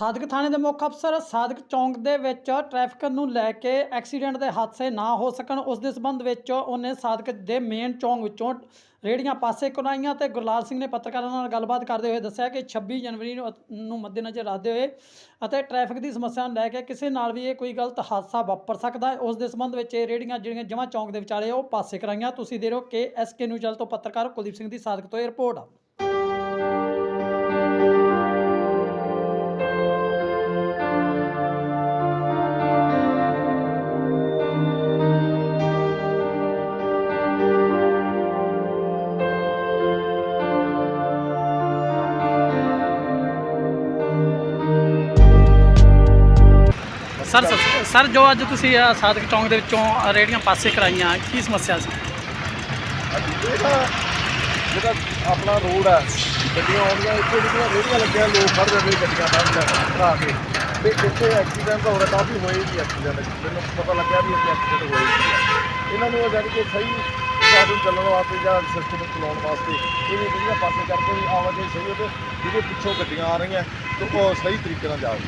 ਸਾਦਕ ਥਾਣੇ ਦੇ ਮੁੱਖ ਅਫਸਰ ਸਾਦਿਕ ਚੌਂਕ ਦੇ ਵਿੱਚ ਟ੍ਰੈਫਿਕ ਨੂੰ ਲੈ ਕੇ ਐਕਸੀਡੈਂਟ ਦੇ ਹਾਦਸੇ ਨਾ ਹੋ ਸਕਣ, ਉਸ ਦੇ ਸੰਬੰਧ ਵਿੱਚ ਉਹਨੇ ਸਾਦਿਕ ਦੇ ਮੇਨ ਚੌਂਕ ਵਿੱਚੋਂ ਰੇੜੀਆਂ ਪਾਸੇ ਕਰਾਈਆਂ ਤੇ ਗੁਰਲਾਲ ਸਿੰਘ ਨੇ ਪੱਤਰਕਾਰਾਂ ਨਾਲ ਗੱਲਬਾਤ ਕਰਦੇ ਹੋਏ ਦੱਸਿਆ ਕਿ 26 ਜਨਵਰੀ ਨੂੰ ਨੂੰ ਮੱਦੇਨਜ਼ਰ ਰੱਖਦੇ ਹੋਏ ਅਤੇ ਟ੍ਰੈਫਿਕ ਦੀ ਸਮੱਸਿਆ ਨੂੰ ਲੈ ਕੇ ਕਿਸੇ ਨਾਲ ਵੀ ਇਹ ਕੋਈ ਗਲਤ ਹਾਦਸਾ ਵਾਪਰ ਸਕਦਾ ਹੈ, ਉਸ ਦੇ ਸੰਬੰਧ ਵਿੱਚ ਇਹ ਰੇੜੀਆਂ ਜਿਹੜੀਆਂ ਜਮਾਂ ਚੌਂਕ ਦੇ ਵਿਚਾਲੇ ਉਹ ਪਾਸੇ ਕਰਾਈਆਂ। ਤੁਸੀਂ ਦੇ ਰਹੋ ਕੇ ਐਸ ਕੇ ਨਿਊਜ਼ ਚੈਨਲ ਤੋਂ ਪੱਤਰਕਾਰ ਕੁਲਦੀਪ ਸਿੰਘ ਦੀ ਸਾਦਿਕ ਤੋਂ ਇਹ ਰਿਪੋਰਟ। ਸਰ, ਸਰ- ਜੋ ਅੱਜ ਤੁਸੀਂ ਆਹ ਸਾਦਿਕ ਚੌਂਕ ਦੇ ਵਿੱਚੋਂ ਆਹ ਰੇਹੜੀਆਂ ਪਾਸੇ ਕਰਾਈਆਂ, ਕੀ ਸਮੱਸਿਆ ਸੀ? ਇਹਦਾ ਜਿਹੜਾ ਆਪਣਾ ਰੋਡ ਹੈ ਗੱਡੀਆਂ ਆਉਂਦੀਆਂ, ਇੱਥੇ ਜਿਹੜੀਆਂ ਰੇਹੜੀਆਂ ਲੱਗੀਆਂ, ਲੋਕ ਖੜ ਜਾਂਦੇ, ਗੱਡੀਆਂ ਦਾ ਭਰਾ ਕੇ। ਤੇ ਇੱਥੇ ਐਕਸੀਡੈਂਟ ਹੋ ਰਿਹਾ ਕਾਫੀ ਹੋਏ ਵੀ ਐਕਸੀਡੈਂਟ ਮੈਨੂੰ ਪਤਾ ਲੱਗਿਆ ਵੀ ਇੱਥੇ ਐਕਸੀਡੈਂਟ ਹੋਏ ਵੀ ਆ। ਇਹਨਾਂ ਨੂੰ ਜਾਣੀ ਕਿ ਸਹੀ ਸਾਧਨ ਚੱਲਣ ਵਾਸਤੇ ਜਾਂ ਸਿਸਟਮ ਚਲਾਉਣ ਵਾਸਤੇ, ਇਹਨੇ ਜਿਹੜੀਆਂ ਪਾਸੇ ਕਰਕੇ ਵੀ ਆਵਾਜਾਈ ਸਹੀ ਹੋਵੇ ਜਿਹਦੇ ਪਿੱਛੋਂ ਗੱਡੀਆਂ ਆ ਰਹੀਆਂ, ਤੇ ਉਹ ਸਹੀ ਤਰੀਕੇ ਨਾਲ ਜਾਵੇ